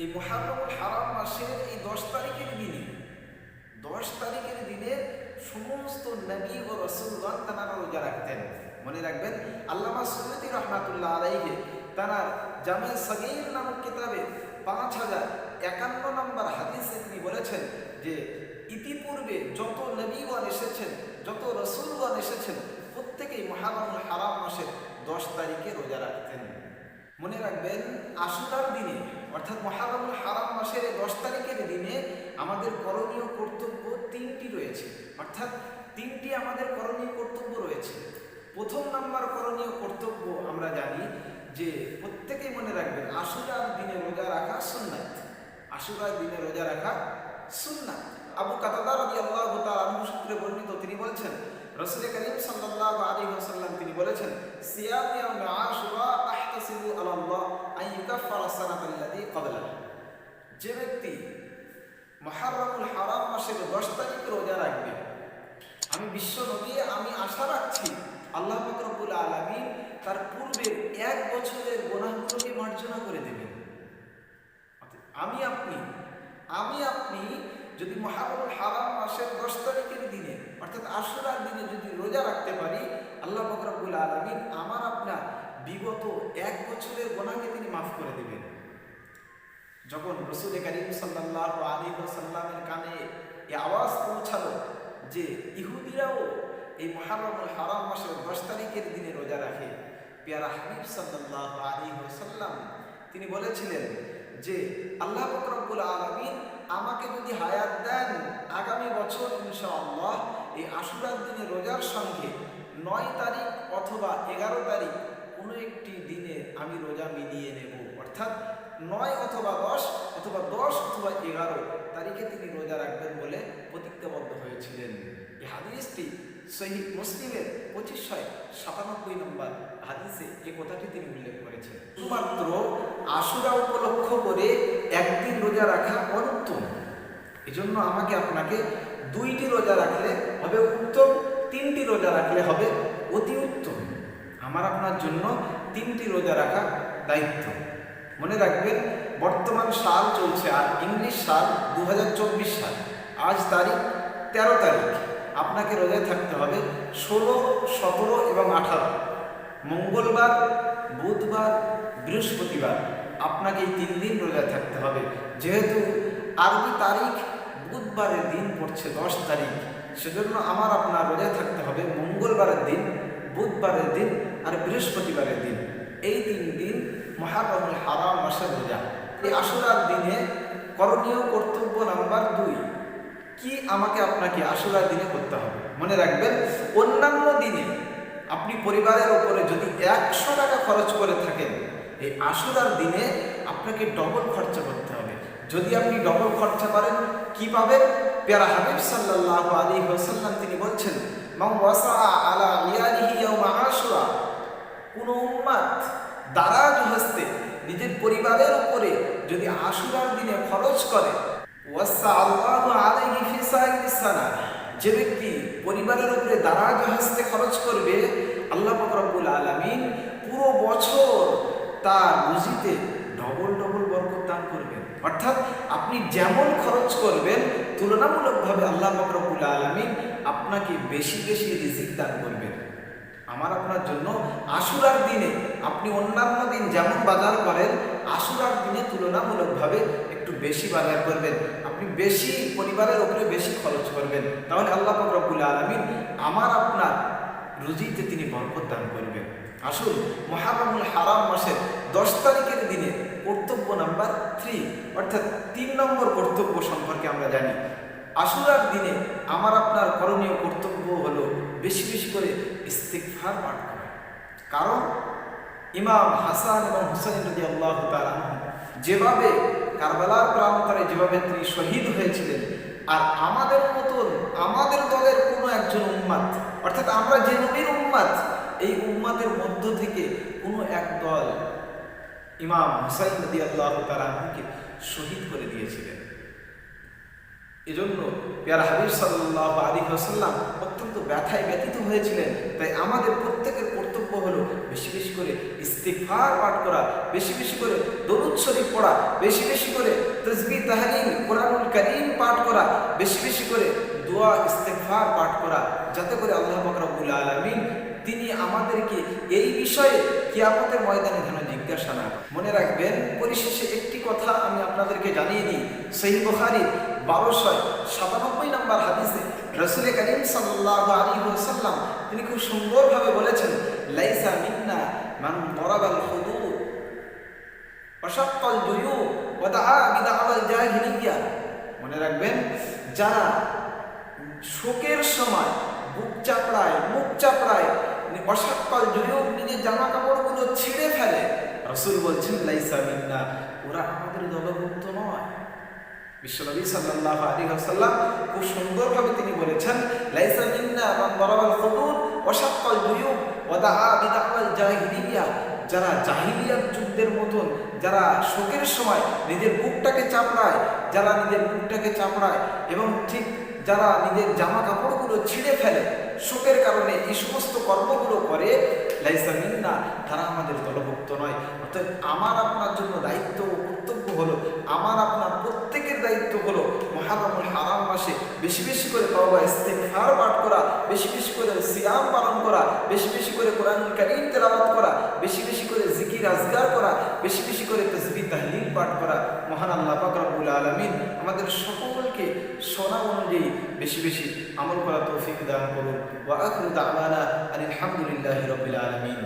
এই মহারমুল হারাম মাসের এই দশ তারিখের দিনে, দশ তারিখের দিনে সমস্ত নবী ও রসুলগণ তারা রোজা রাখতেন। মনে রাখবেন, আল্লামা সৈয়দি রহমাতুল্লাহ আলাইহে, তারা জামে সগীর নামক কিতাবে পাঁচ হাজার একান্ন নম্বর হাদিসে তিনি বলেছেন যে, ইতিপূর্বে যত নবীগণ এসেছেন, যত রসুলগণ এসেছেন, প্রত্যেকেই মহারমুল হারাম মাসের দশ তারিখে রোজা রাখতেন। মনে রাখবেন, আশুরার দিনে, অর্থাৎ মহারমুল হারাম মাসের দশ তারিখের দিনে আমাদের করণীয় কর্তব্য তিনটি রয়েছে। অর্থাৎ তিনটি আমাদের করণীয় কর্তব্য রয়েছে। প্রথম নাম্বার করণীয় কর্তব্য আমরা জানি যে প্রত্যেকেই মনে রাখবেন, আশুরার দিনে রোজা রাখা সুন্নাত। আশুরার দিনে রোজা রাখা সুন্নাত। আবু কাতাদা রাদিয়াল্লাহু তাআলা আনহু সূত্রে বর্ণিত তিনি বলছেন রাসূল করিম সাল্লাল্লাহু আলী ওয়াসাল্লাম তিনি বলেছেন, সিয়াম আশুরা আহতাসিবু আলাল্লাহ সানাতাল্লাযী ক্বাবলাহা। যে ব্যক্তি মুহররমুল হারাম মাসের 10 তারিখ রোজা রাখবে, আমি বিশ্ব নবী আমি আশা রাখছি আল্লাহ পাক রব্বুল আলামিন তার পূর্বে এক বছরের গুনাহগুলোকে মার্জনা করে দেবেন। আমি আপনি আমি আপনি যদি মহারমুল হারাম মাসের দশ তারিখের দিনে, অর্থাৎ আশুরার দিনে যদি রোজা রাখতে পারি, আল্লাহ ফকরাবুল আলমিন আমার আপনার বিগত এক বছরের গোনাকে তিনি মাফ করে দেবেন। যখন রসুল করিম সাল্লাহ আলী সাল্লামের কানে এ আওয়াজ পৌঁছালো যে ইহুদিরাও এই মহারমুল হারাম মাসের দশ তারিখের দিনে রোজা রাখে, পেয়ারা হাবিব সাল্লাহ আলী সাল্লাম তিনি বলেছিলেন যে, আল্লাহ ফকরাবুল আলমিন আমাকে যদি হায়াত দেন, আগামী বছর ইনশাআল্লাহ এই আশুরার দিনে রোজার সঙ্গে নয় তারিখ অথবা এগারো তারিখ কোনো একটি দিনে আমি রোজা মিলিয়ে নেব। অর্থাৎ নয় অথবা দশ অথবা দশ অথবা এগারো তারিখে তিনি রোজা রাখবেন বলে প্রতিজ্ঞাবদ্ধ হয়েছিলেন। এই হাদিসটি শহীদ মুসলিমের পঁচিশ ছয় সাতানব্বই নম্বর হাদিসে এই কথাটি তিনি উল্লেখ করেছেন। শুধুমাত্র আশুরা উপলক্ষ করে একদিন রোজা রাখা অনুত্তম। এজন্য আমাকে আপনাকে দুইটি রোজা রাখলে হবে উত্তম, তিনটি রোজা রাখলে হবে অতি উত্তম। আমার আপনার জন্য তিনটি রোজা রাখা দায়িত্ব। মনে রাখবেন, বর্তমান সাল চলছে আর ইংলিশ সাল দু হাজার চব্বিশ সাল। আজ তারিখ তেরো তারিখ। আপনাকে রোজায় থাকতে হবে ষোলো, সতেরো এবং আঠারো। মঙ্গলবার, বুধবার, বৃহস্পতিবার আপনাকে এই তিন দিন রোজায় থাকতে হবে। যেহেতু আরবি তারিখ বুধবারের দিন পড়ছে দশ তারিখ, সেজন্য আমার আপনার রোজায় থাকতে হবে মঙ্গলবারের দিন, বুধবারের দিন আর বৃহস্পতিবারের দিন। এই তিন দিন মহারমুল হারাম মাসের রোজা। এই আশুরার দিনে করণীয় কর্তব্য নাম্বার দুই, কি আমাকে আপনাকে আশুরার দিনে করতে হবে? মনে রাখবেন, অন্যান্য দিনে আপনি পরিবারের ওপরে যদি একশো টাকা খরচ করে থাকেন, এই আশুরার দিনে আপনাকে ডবল খরচা করতে হবে। যদি আপনি ডবল খরচা করেন, কি পাবেন? পেয়ারা হাবিব সাল্লাহ আলী হোসাল্লাম তিনি বলছেন মাম ওয়াসা আলা কোন উম্মাত দারাজ হস্তে নিজের পরিবারের উপরে যদি আশুরার দিনে খরচ করে যে ব্যক্তি পরিবারের উপরে দারাজ হস্তে খরচ করবে, আল্লাহ রব্বুল আলামিন পুরো বছর তার রুজিতে ডবল ডবল বরকত দান করবেন। অর্থাৎ আপনি যেমন খরচ করবেন, তুলনামূলকভাবে আল্লাহ রব্বুল আলামিন আপনাকে বেশি বেশি রিজিক দান করবেন। আমার আপনার জন্য আশুরার দিনে আপনি অন্যান্য দিন যেমন বাজার করেন, আশুরার দিনে তুলনামূলকভাবে একটু বেশি বাজার করবেন। আপনি বেশি পরিবারের উপরে বেশি খরচ করবেন। তাহলে আল্লাহ রব্বুল আলমিন আমার আপনার রুজিতে তিনি বরকত দান করবেন। আসুন, মহারমুল হারাম মাসের দশ তারিখের দিনে কর্তব্য নাম্বার থ্রি অর্থাৎ তিন নম্বর কর্তব্য সম্পর্কে আমরা জানি। আশুরার দিনে আমার আপনার করণীয় কর্তব্য হলো বেশি বেশি করে ইস্তিকফার পাঠ করে। কারণ ইমাম হাসান এবং হুসাইন রদি আল্লাহ যেভাবে কারবালার প্রান্তরে যেভাবে তিনি শহীদ হয়েছিলেন, আর আমাদের মতন আমাদের দলের কোনো একজন উম্মাদ, অর্থাৎ আমরা যে নবীর উম্মাদ, এই উম্মাদের মধ্য থেকে কোনো এক দল ইমাম হুসাইন রদি আল্লাহ তালাহকে শহীদ করে দিয়েছিলেন। এজন্য পেয়ারা হাবিব সাল্লাহ আলী হাসাল্লাম অত্যন্ত ব্যথায় ব্যথিত হয়েছিলেন। তাই আমাদের প্রত্যেকের কর্তব্য হলো বেশি বেশি করে ইস্তিগফার পাঠ করা, বেশি বেশি করে দরুদ শরীফ পড়া, বেশি বেশি করে তসবি তাহলিল, কোরআনুল করিম পাঠ করা, বেশি বেশি করে দোয়া ইস্তেফার পাঠ করা, যাতে করে আল্লাহ পাক রব্বুল আলামিন তিনি আমাদেরকে এই বিষয়ে কিয়ামতের ময়দানে যেন জিজ্ঞাসা না মনে রাখবেন, পরিশেষে একটি কথা আমি আপনাদেরকে জানিয়ে দিই। সেই বুখারী বারোশো সাতানব্বই নম্বর হাদিসে রসুল করিম সাল্লাহ আলী সাল্লাম তিনি খুব সুন্দরভাবে বলেছেন, লাইসা মিন্না মান বরাবাল হুদুদ অসাক্কল জুয়ু ওয়াদা বিদাওয়াল জাহিলিয়া। মনে রাখবেন, যারা শোকের সময় বুক চাপড়ায়, মুখ চাপড়ায় অসাক্কল জুয়ু নিজের জামা কাপড়গুলো ছিঁড়ে ফেলে, রসুল বলছেন, লাইসা মিন্না, ওরা আমাদের দলভুক্ত নয়। বিশ্বনবী সাল্লাল্লাহু আলাইহি ওয়াসাল্লাম খুব সুন্দরভাবে তিনি বলেছেন, লাইসা মিন্না মান দরাবাল খুদুদ ওয়াশাক্কাল জুয়ুব ওয়া দাআ বিদাওয়াল জাহিলিয়া। যারা জাহিলিয়াত যুদ্ধের মতন, যারা শোকের সময় নিজের বুকটাকে চাপড়ায় যারা নিজের বুকটাকে চাপড়ায় এবং ঠিক যারা নিজের জামা কাপড়গুলো ছিঁড়ে ফেলে, শোকের কারণে এই সমস্ত কর্মগুলো করে, লাইসা মিন্না, তারা আমাদের দলভুক্ত নয়। অর্থাৎ আমার আপনার জন্য দায়িত্ব ও কর্তব্য হলো, আমার আপনার প্রত্যেকের দায়িত্ব হলো মহারমুল হারাম মাসে বেশি বেশি করে তওবা, ইস্তেগফার পাঠ করা, বেশি বেশি করে সিয়াম পালন করা, বেশি বেশি করে কোরআনুল কারীম তেলাওয়াত করা, বেশি বেশি করে জিকির আজগার করা, বেশি বেশি করে তাসবিহ, তাহলিল পাঠ করা। মহান আল্লাহ পাক রব্বুল আলামিন আমাদের সকলকে সোনা অনুযায়ী বেশি বেশি আমল করা তৌফিক দান করুন। ওয়া আখিরু দাওয়ানা আলহামদুলিল্লাহি রাব্বিল আলামিন।